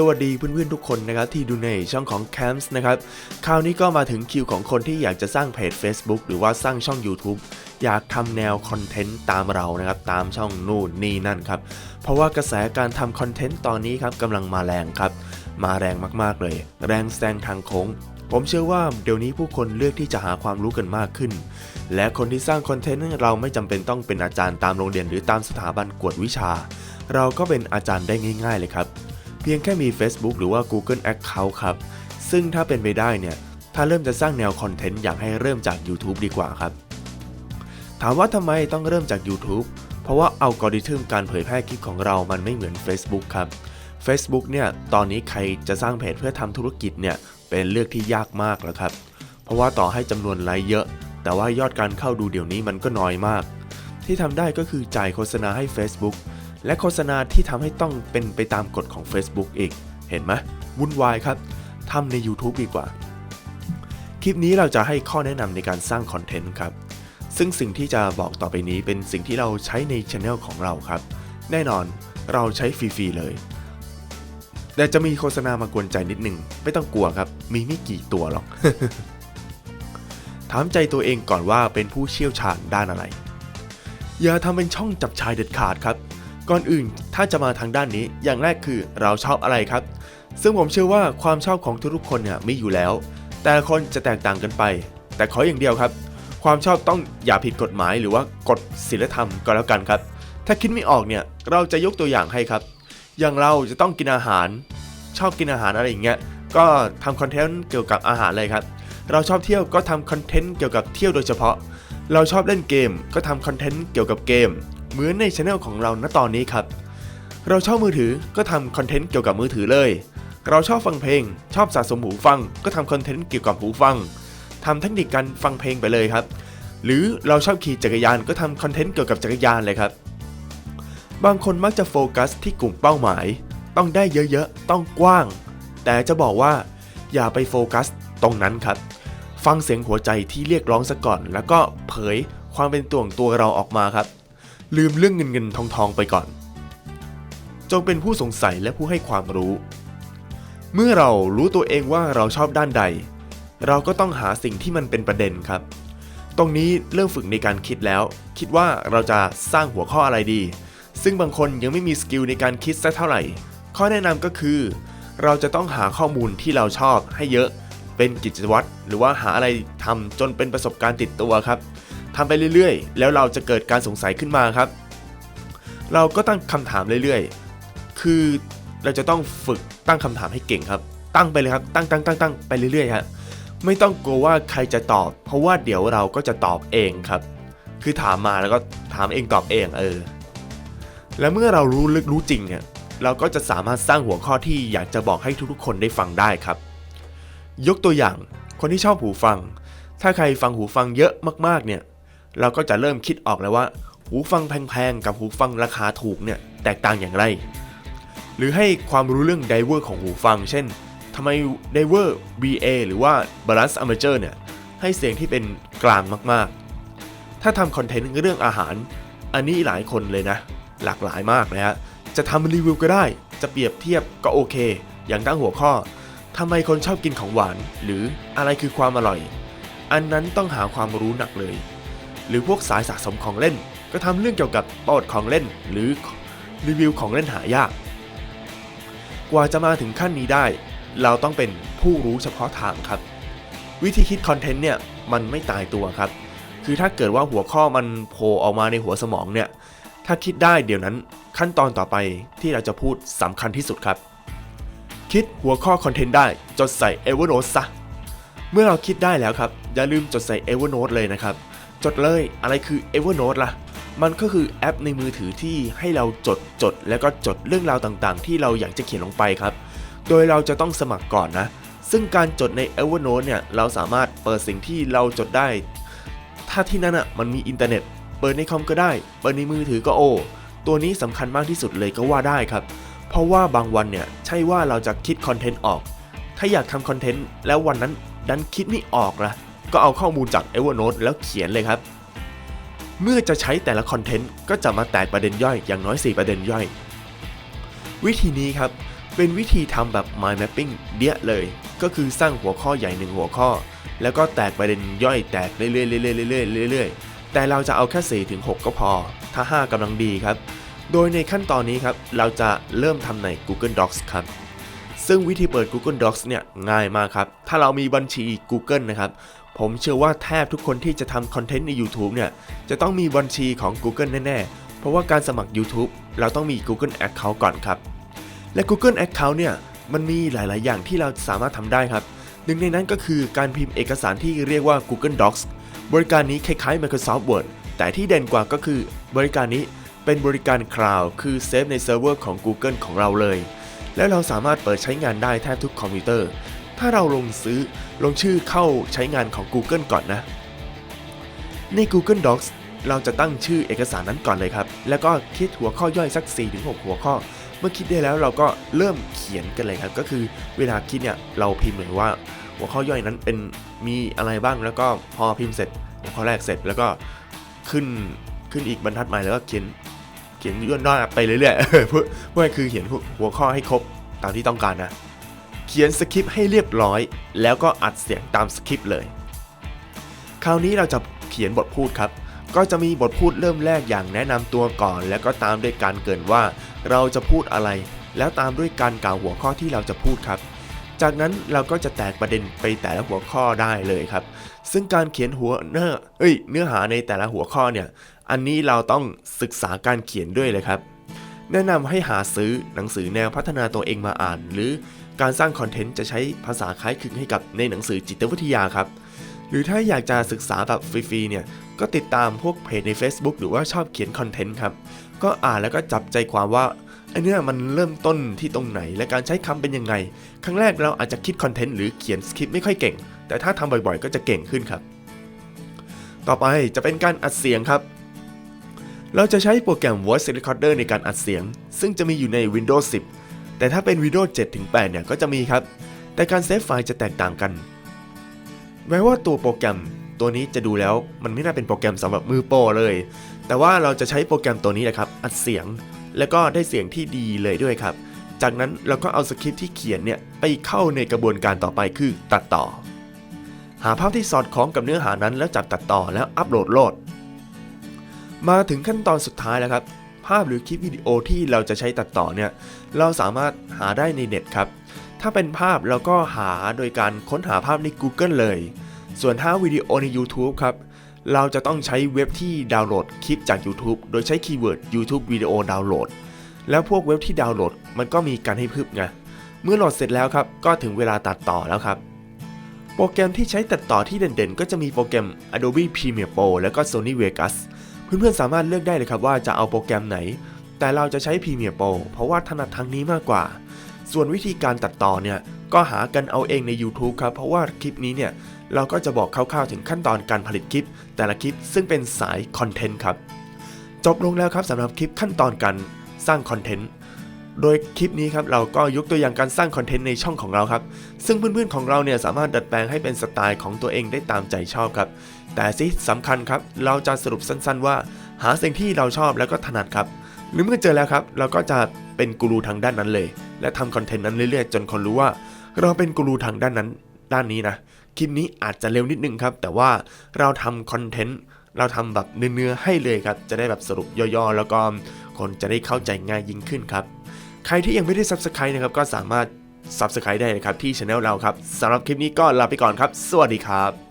สวัสดีเพื่อนๆทุกคนนะครับที่ดูในช่องของ Camps นะครับคราวนี้ก็มาถึงคิวของคนที่อยากจะสร้างเพจ Facebook หรือว่าสร้างช่อง YouTube อยากทำแนวคอนเทนต์ตามเรานะครับตามช่องนู่นนี่นั่นครับเพราะว่ากระแสการทำคอนเทนต์ตอนนี้ครับกำลังมาแรงครับ มาแรงมากๆเลย แรงแซงทางโค้งผมเชื่อว่าเดี๋ยวนี้ผู้คนเลือกที่จะหาความรู้กันมากขึ้น และคนที่สร้างคอนเทนต์เราไม่จำเป็นต้องเป็นอาจารย์ตามโรงเรียนหรือตามสถาบันกวดวิชา เราก็เป็นอาจารย์ได้ง่าย ๆ เลยครับ พียงแค่มี Facebook หรือว่า Google Account ครับ ซึ่งถ้าเป็นไปได้เนี่ย ถ้าเริ่มจะสร้างแนวคอนเทนต์อยากให้เริ่มจาก YouTube ดีกว่าครับ ถามว่าทำไมต้องเริ่มจาก YouTube เพราะว่าอัลกอริทึมการเผยแพร่คลิปของเรามันไม่เหมือน Facebook ครับ Facebook เนี่ยตอนนี้ใครจะสร้างเพจเพื่อทำธุรกิจเนี่ยเป็นเรื่องที่ยากมากแล้วครับ เพราะว่าต่อให้จำนวนไลค์เยอะ แต่ว่ายอดการเข้าดูเดี๋ยวนี้มันก็น้อยมาก ที่ทำได้ก็คือจ่ายโฆษณาให้ Facebook และโฆษณาที่ทำให้ต้องเป็นไปตามกฎของ Facebook อีก เห็นไหมวุ่นวายครับทำใน YouTube ดีกว่า คลิปนี้เราจะให้ข้อแนะนำในการสร้างคอนเทนต์ครับ ซึ่งสิ่งที่จะบอกต่อไปนี้เป็นสิ่งที่เราใช้ในช anel ของเราครับ แน่นอนเราใช้ฟรีๆเลย แต่จะมีโฆษณามากวนใจนิดหนึ่งไม่ต้องกลัวครับ มีไม่กี่ตัวหรอก ถามใจตัวเองก่อนว่าเป็นผู้เชี่ยวชาญด้านอะไร อย่าทำเป็นช่องจับชายเด็ดขาดครับ ก่อนอื่นถ้าจะมาทางด้านนี้อย่างแรกคือเราชอบอะไรครับ ซึ่งผมเชื่อว่าความชอบของทุกๆคนเนี่ยมีอยู่แล้ว แต่ละคนจะแตกต่างกันไป แต่ขออย่างเดียวครับ ความชอบต้องอย่าผิดกฎหมายหรือว่ากฎศีลธรรมก็แล้วกันครับ ถ้าคิดไม่ออกเนี่ยเราจะยกตัวอย่างให้ครับ อย่างเราจะต้องกินอาหาร ชอบกินอาหารอะไรอย่างเงี้ยก็ทำคอนเทนต์เกี่ยวกับอาหารเลยครับ เราชอบเที่ยวก็ทำคอนเทนต์เกี่ยวกับเที่ยวโดยเฉพาะ เราชอบเล่นเกมก็ทำคอนเทนต์เกี่ยวกับเกม เหมือนในช anel ของเราณตอนนี้ครับ เราชอบมือถือก็ทำคอนเทนต์เกี่ยวกับมือถือเลย เราชอบฟังเพลง ชอบสะสมหูฟัง ก็ทำคอนเทนต์เกี่ยวกับหูฟังทำเทคนิคการฟังเพลงไปเลยครับ หรือเราชอบขี่จักรยานก็ทำคอนเทนต์เกี่ยวกับจักรยานเลยครับ บางคนมักจะโฟกัสที่กลุ่มเป้าหมาย ต้องได้เยอะๆ ต้องกว้าง แต่จะบอกว่าอย่าไปโฟกัสตรงนั้นครับ ฟังเสียงหัวใจที่เรียกร้องซะก่อน แล้วก็เผยความเป็นตัวของตัวเราออกมาครับ ลืมเรื่องเงินเงินทองทองไปก่อน จงเป็นผู้สงสัยและผู้ให้ความรู้ เมื่อเรารู้ตัวเองว่าเราชอบด้านใด เราก็ต้องหาสิ่งที่มันเป็นประเด็นครับ ตรงนี้เริ่มฝึกในการคิดแล้ว คิดว่าเราจะสร้างหัวข้ออะไรดี ซึ่งบางคนยังไม่มีสกิลในการคิดสักเท่าไหร่ ข้อแนะนำก็คือ เราจะต้องหาข้อมูลที่เราชอบให้เยอะเป็นกิจวัตรหรือว่าหาอะไรทำจนเป็นประสบการณ์ติดตัวครับ ทำไปเรื่อยๆ แล้วเราจะเกิดการสงสัยขึ้นมาครับ เราก็ตั้งคำถามเรื่อยๆ คือเราจะต้องฝึกตั้งคำถามให้เก่งครับ ตั้งไปเลยครับ ตั้งตั้งตั้งตั้งไปเรื่อยๆฮะไม่ต้องกลัวว่าใครจะตอบ เพราะว่าเดี๋ยวเราก็จะตอบเองครับ คือถามมาแล้วก็ถามเองตอบเองเออ และเมื่อเรารู้ลึกรู้จริงเนี่ยเราก็จะสามารถสร้างหัวข้อที่อยากจะบอกให้ทุกๆ คนได้ฟังได้ครับ ยกตัวอย่างคนที่ชอบหูฟัง ถ้าใครฟังหูฟังเยอะมากๆเนี่ย เราก็จะเริ่มคิดออกแล้วว่า หูฟังแพงๆ กับหูฟังราคาถูกเนี่ยแตกต่างอย่างไร หรือให้ความรู้เรื่องไดเวอร์ของหูฟัง เช่นทำไมไดเวอร์ BA หรือว่า Balance Amateur เนี่ยให้เสียงที่เป็นกลางมากๆ ถ้าทำคอนเทนต์เรื่องอาหาร อันนี้หลายคนเลยนะ หลากหลายมากนะฮะ จะทำรีวิวก็ได้ จะเปรียบเทียบก็โอเค อย่างตั้งหัวข้อทำไมคนชอบกินของหวาน หรืออะไรคือความอร่อย อันนั้นต้องหาความรู้หนักเลย หรือพวกสายสะสมของเล่น ก็ทำเรื่องเกี่ยวกับประวัติของเล่น หรือรีวิวของเล่นหายาก กว่าจะมาถึงขั้นนี้ได้ เราต้องเป็นผู้รู้เฉพาะทางครับ วิธีคิดคอนเทนต์เนี่ยมันไม่ตายตัวครับ คือถ้าเกิดว่าหัวข้อมันโผล่ออกมาในหัวสมองเนี่ย ถ้าคิดได้เดี๋ยวนั้นขั้นตอนต่อไปที่เราจะพูดสำคัญที่สุดครับ คิดหัวข้อคอนเทนต์ได้จดใส่ Evernote ซะ เมื่อเราคิดได้แล้วครับ อย่าลืมจดใส่ Evernote เลยนะครับ จดเลยอะไรคือ Evernote ล่ะ มันก็คือแอปในมือถือที่ให้เราจดจด แล้วก็จดเรื่องราวต่างๆ ที่เราอยากจะเขียนลงไปครับ โดยเราจะต้องสมัครก่อนนะ ซึ่งการจดใน Evernote เนี่ยเราสามารถเปิดสิ่งที่เราจดได้ ถ้าที่นั่นอะมันมีอินเทอร์เน็ต เปิดในคอมก็ได้ เปิดในมือถือก็โอ ตัวนี้สำคัญมากที่สุดเลยก็ว่าได้ครับ เพราะว่าบางวันเนี่ยใช่ว่าเราจะคิดคอนเทนต์ออก ถ้าอยากทำคอนเทนต์แล้ววันนั้นดันคิดไม่ออกล่ะ ก็เอาข้อมูลจาก Evernote แล้วเขียนเลยครับ เมื่อจะใช้แต่ละคอนเทนต์ก็จะมาแตกประเด็นย่อยอย่างน้อย 4 ประเด็นย่อย วิธีนี้ครับ เป็นวิธีทำแบบ mind mapping เดียเลย ก็คือสร้างหัวข้อใหญ่หนึ่งหัวข้อ แล้วก็แตกประเด็นย่อยแตกเรื่อยๆเรื่อยๆเรื่อยๆเรื่อยๆแต่เราจะเอาแค่4ถึง6ก็พอ ถ้า 5กำลังดีครับ โดยในขั้นตอนนี้ครับเราจะเริ่มทำใน Google Docs ครับซึ่งวิธีเปิด Google Docs เนี่ยง่ายมากครับ ถ้าเรามีบัญชี Google นะครับ ผมเชื่อว่าแทบทุกคนที่จะทำคอนเทนต์ใน YouTube เนี่ย จะต้องมีบัญชีของ Google แน่ ๆ เพราะว่าการสมัคร YouTube เราต้องมี Google Account ก่อนครับ และ Google Account เนี่ย มันมีหลาย ๆ อย่างที่เราสามารถทำได้ครับ หนึ่งในนั้นก็คือการพิมพ์เอกสารที่เรียกว่า Google Docs บริการนี้คล้าย ๆ Microsoft Word แต่ที่เด่นกว่าก็คือบริการนี้เป็นบริการ Cloud คือเซฟในเซิร์ฟเวอร์ของ Google ของเราเลย แล้วเราสามารถเปิดใช้งานได้แทบทุกคอมพิวเตอร์ ถ้าเราลงซื้อลงชื่อเข้าใช้งานของ Google ก่อนนะ ใน Google Docs เราจะตั้งชื่อเอกสารนั้นก่อนเลยครับ แล้วก็คิดหัวข้อย่อยสัก 4-6 หัวข้อ เมื่อคิดได้แล้วเราก็เริ่มเขียนกันเลยครับ ก็คือเวลาคิดเนี่ยเราพิมพ์เลยว่า หัวข้อย่อยนั้นเป็นมีอะไรบ้าง แล้วก็พอพิมพ์เสร็จ หัวข้อแรกเสร็จแล้วก็ขึ้นขึ้นอีกบรรทัดใหม่แล้วก็เขียนเขียนย่นหน้าไปเรื่อยๆเพื่อเพื่อคือเขียนหัวข้อให้ครบตามที่ต้องการนะ เขียนสคริปต์ให้เรียบร้อย แล้วก็อัดเสียงตามสคริปต์เลย คราวนี้เราจะเขียนบทพูดครับ ก็จะมีบทพูดเริ่มแรกอย่างแนะนำตัวก่อน แล้วก็ตามด้วยการเกินว่า เราจะพูดอะไร แล้วตามด้วยการกล่าวหัวข้อที่เราจะพูดครับ จากนั้นเราก็จะแตกประเด็นไปแต่ละหัวข้อได้เลยครับ ซึ่งการเขียนหัวเนื้อเอ้ย เนื้อหาในแต่ละหัวข้อเนี่ย อันนี้เราต้องศึกษาการเขียนด้วยเลยครับแนะนำให้หาซื้อหนังสือแนวพัฒนาตัวเองมาอ่าน หรือ การสร้างคอนเทนต์จะใช้ภาษาคล้ายคลึงให้กับในหนังสือจิตวิทยาครับ หรือถ้าอยากจะศึกษาแบบฟรีๆเนี่ย ก็ติดตามพวกเพจใน Facebook หรือว่าชอบเขียนคอนเทนต์ครับ ก็อ่านแล้วก็จับใจความว่าไอเนี้ยมันเริ่มต้นที่ตรงไหนและการใช้คำเป็นยังไง ครั้งแรกเราอาจจะคิดคอนเทนต์หรือเขียนสคริปต์ไม่ค่อยเก่ง แต่ถ้าทำบ่อยๆ ก็จะเก่งขึ้นครับ ต่อไปจะเป็นการอัดเสียงครับ เราจะใช้โปรแกรม Voice Recorder ในการอัดเสียง ซึ่งจะมีอยู่ใน Windows 10 แต่ถ้าเป็น Windows 7 ถึง 8 เนี่ยก็จะมีครับ แต่การเซฟไฟล์จะแตกต่างกัน แม้ว่าตัวโปรแกรมตัวนี้จะดูแล้วมันไม่น่าเป็นโปรแกรมสำหรับมือโปรเลย แต่ว่าเราจะใช้โปรแกรมตัวนี้แหละครับ อัดเสียง แล้วก็ได้เสียงที่ดีเลยด้วยครับ จากนั้นเราก็เอาสคริปที่เขียนเนี่ยไปเข้าในกระบวนการต่อไปคือตัดต่อ หาภาพที่สอดคล้องกับเนื้อหานั้นแล้วจับตัดต่อแล้วอัปโหลดโหลด มาถึงขั้นตอนสุดท้ายแล้วครับ ภาพหรือคลิปวิดีโอที่เราจะใช้ตัดต่อเนี่ย เราสามารถหาได้ในเน็ตครับ ถ้าเป็นภาพเราก็หาโดยการค้นหาภาพใน Google เลย ส่วนถ้าวิดีโอใน YouTube ครับ เราจะต้องใช้เว็บที่ดาวน์โหลดคลิปจาก YouTube โดยใช้คีย์เวิร์ด YouTube Video Download แล้วพวกเว็บที่ดาวน์โหลดมันก็มีการให้พึบไง เมื่อโหลดเสร็จแล้วครับ ก็ถึงเวลาตัดต่อแล้วครับโปรแกรมที่ใช้ตัดต่อที่เด่นๆ ก็จะมีโปรแกรม Adobe Premiere Pro แล้วก็ Sony Vegas เพื่อนๆสามารถเลือกได้เลยครับว่าจะเอาโปรแกรมไหน แต่เราจะใช้ Premiere Pro เพราะว่าถนัดทางนี้มากกว่า ส่วนวิธีการตัดต่อเนี่ยก็หากันเอาเองใน YouTube ครับ เพราะว่าคลิปนี้เนี่ยเราก็จะบอกคร่าวๆถึงขั้นตอนการผลิตคลิป แต่ละคลิปซึ่งเป็นสายคอนเทนต์ครับ จบลงแล้วครับสำหรับคลิปขั้นตอนการสร้างคอนเทนต์ โดยคลิปนี้ครับเราก็ยกตัวอย่างการสร้างคอนเทนต์ในช่องของเราครับ ซึ่งเพื่อนๆของเราเนี่ยสามารถดัดแปลงให้เป็นสไตล์ของตัวเองได้ตามใจชอบครับ แต่ที่สำคัญครับ เราจะสรุปสั้นๆ ว่า หาสิ่งที่เราชอบแล้วก็ถนัดครับ หรือเมื่อเจอแล้วครับ เราก็จะเป็นกูรูทางด้านนั้นเลย และทำคอนเทนต์นั้นเรื่อยๆ จนคนรู้ว่า เราเป็นกูรูทางด้านนั้น ด้านนี้นะคลิปนี้อาจจะเร็วนิดนึงครับ แต่ว่าเราทำคอนเทนต์เราทำแบบเนื้อๆให้เลยครับ จะได้แบบสรุปย่อๆ แล้วก็คนจะได้เข้าใจง่ายยิ่งขึ้นครับ ใครที่ยังไม่ได้ Subscribe นะครับก็สามารถ Subscribe ได้นะครับที่ช anel เราครับสำหรับคลิปนี้ก็ลาไปก่อนครับ สวัสดีครับ